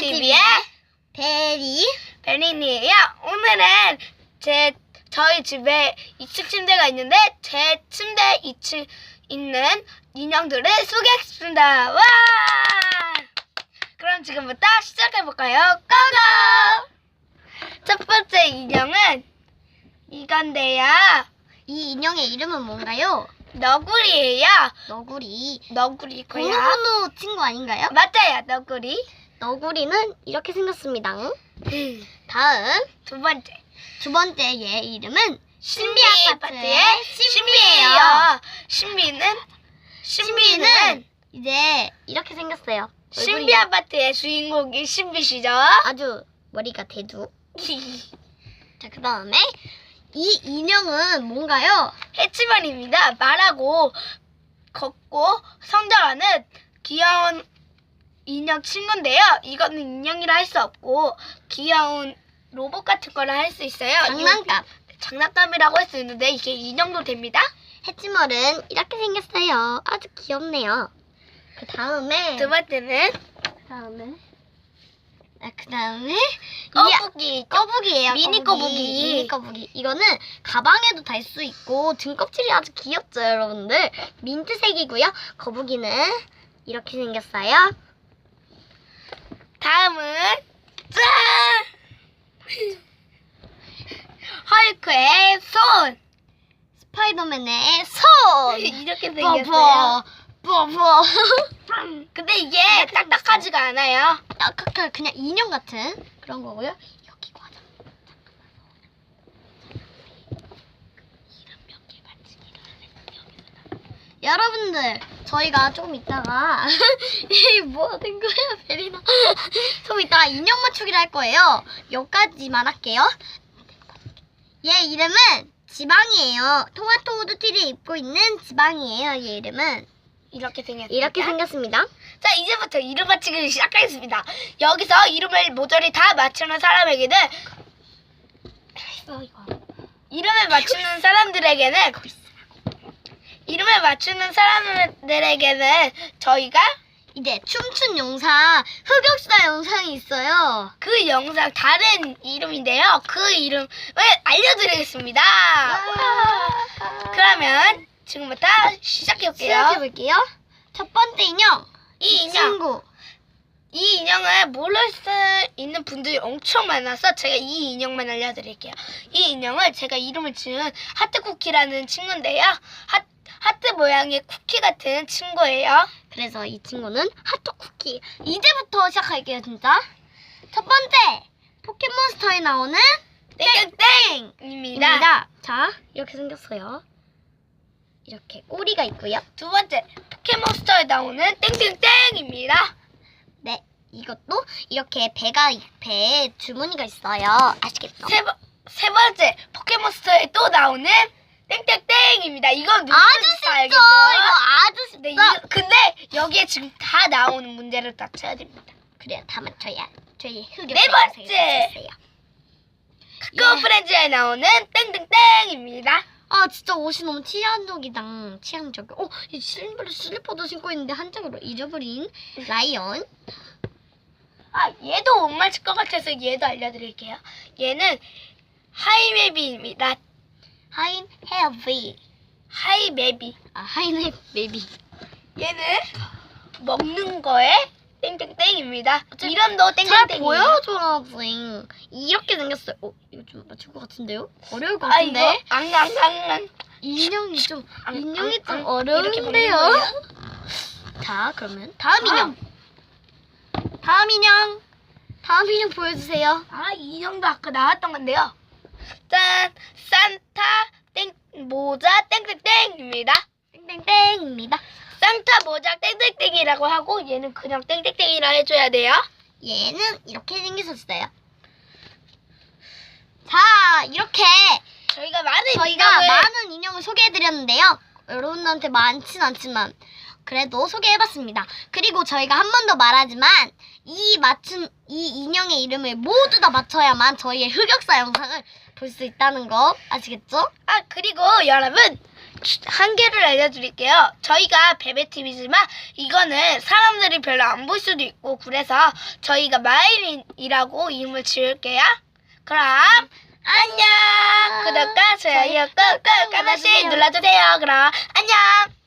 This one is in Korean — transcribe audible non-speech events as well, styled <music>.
베리TV의 베리 베린이에요. 오늘은 제 저희 집에 2층 침대가 있는데 제 침대 2층 있는 인형들을 소개하겠습니다. 와! 그럼 지금부터 시작해 볼까요? 고고! 첫 번째 인형은 이건데요. 이 인형의 이름은 뭔가요? 너구리예요. 너구리 너구리고요. 공노노 친구 아닌가요? 맞아요, 너구리. 너구리는 이렇게 생겼습니다 다음 두 번째. 두 번째 얘 이름은 신비 아파트의 신비예요. 신비는 신비는 신비는 이제 이렇게 생겼어요 신비 아파트의 주인공이 신비시죠? 아주 머리가 대두 <laughs> 자 그 다음에 이 인형은 뭔가요? 해치만입니다. 말하고 걷고 성장하는 귀여운 인형 친구인데요. 이거는 인형이라 할 수 없고 귀여운 로봇 같은 거라 할 수 있어요. 장난감 이- 장난감이라고 할 수 있는데 이게 인형도 됩니다. 해치멀은 이렇게 생겼어요 아주 귀엽네요 그 다음에 두 번째는 그 다음에 아, 그 다음에 거북이. 거북이에요. 미니 거북이. 미니 거북이. 이거는 가방에도 달 수 있고 등껍질이 아주 귀엽죠, 여러분들. 민트색이고요. 거북이는 이렇게 생겼어요. 다음은 짠! 헐크의 손. 스파이더맨의 손. <laughs> 이렇게. 생겼어요. 뽀뽀. <laughs> 근데 이게 딱딱하지가 않아요. 아까 그냥 인형 같은 그런 거고요. 여기 과자. 여러분들 저희가 조금 이따가 <laughs> 이뭐 하는 거야 베리나? <laughs> 조금 이따가 인형 맞추기를 할 거예요. 여기까지만 할게요. 얘 이름은 지방이에요. 토마토 후드티를 입고 있는 지방이에요 얘 이름은. 이렇게 생겼습니다. 이렇게 생겼습니다. 자, 이제부터 이름 맞히기를 시작하겠습니다. 여기서 이름을 모조리 다 맞추는 사람에게는 이름을 맞추는 사람들에게는 이름을 맞추는 사람들에게는 저희가 이제 춤춘 영상 흑역사 영상이 있어요 그 영상 다른 이름인데요. 그 이름을 알려드리겠습니다. 그러면 지금부터 시작해볼게요. 시작해볼게요 첫 번째 인형 이 인형, 친구 이 인형을 모를 수 있는 분들이 엄청 많아서 제가 이 인형만 알려드릴게요. 이 인형을 제가 이름을 지은 하트 쿠키라는 친구인데요. 하, 하트 모양의 쿠키 같은 친구예요. 그래서 이 친구는 핫도그 쿠키. 이제부터 시작할게요, 진짜. 첫 번째, 포켓몬스터에 나오는 땡땡땡입니다. 입니다. 자, 이렇게 생겼어요. 이렇게 꼬리가 있고요. 두 번째, 포켓몬스터에 나오는 땡땡땡입니다. 네, 이것도 이렇게 배가 배에 주머니가 있어요. 아시겠죠? 세, 번, 세 번째, 포켓몬스터에 또 나오는 땡땡땡입니다. 이거 아주 다 쉽죠. 알겠죠? 이거 아주 네, 쉽죠. 이- 근데 여기에 지금 다 나오는 문제를 다 쳐야 됩니다. 그래요, 다 맞춰야 저희 흑역 네 번째. 카카오 예. 프렌즈에 나오는 땡땡땡입니다. 아 진짜 옷이 너무 취향적이다. 취향적. 어, 이 슬리퍼 슬리퍼도 신고 있는데 한쪽으로 잊어버린 라이언. 아, 얘도 못 맞힐 것 같아서 얘도 알려드릴게요. 얘는 하이메비입니다. 하인 헤어비. 하이 메비. 아 하인 베이비. 얘는 먹는 거에 땡땡땡입니다. 이름도 잘 땡땡땡이에요. 보여줘라지. 이렇게 생겼어요. 어, 이거 좀 맞출 것 같은데요? 어려울 것 아, 이거 같은데. 앙앙앙앙. 인형이 좀 앙, 인형이 앙, 좀 앙. 어려운데요. 자, 그러면 다음 인형. 다음 인형. 다음 인형 보여주세요. 아, 이 인형도 아까 나왔던 건데요. 짠! 산타 땡 모자 땡땡땡입니다. 땡땡땡입니다. 산타 모자 땡땡땡이라고 하고 얘는 그냥 땡땡땡이라 해줘야 돼요. 얘는 이렇게 생겼었어요. 자, 이렇게 저희가 많은 저희가 인형을 많은 인형을 소개해드렸는데요. 여러분들한테 많진 않지만 그래도 소개해봤습니다. 그리고 저희가 한 번 더 말하지만 이 맞춘 이 인형의 이름을 모두 다 맞춰야만 저희의 흑역사 영상을 볼 수 있다는 거 아시겠죠? 아 그리고 여러분 한 개를 알려드릴게요. 저희가 베베TV지만 이거는 사람들이 별로 안 볼 수도 있고 그래서 저희가 마일이라고 이름을 지을게요. 그럼 안녕. 구독과 좋아요 꾹꾹 하나씩 눌러주세요. 그럼 안녕.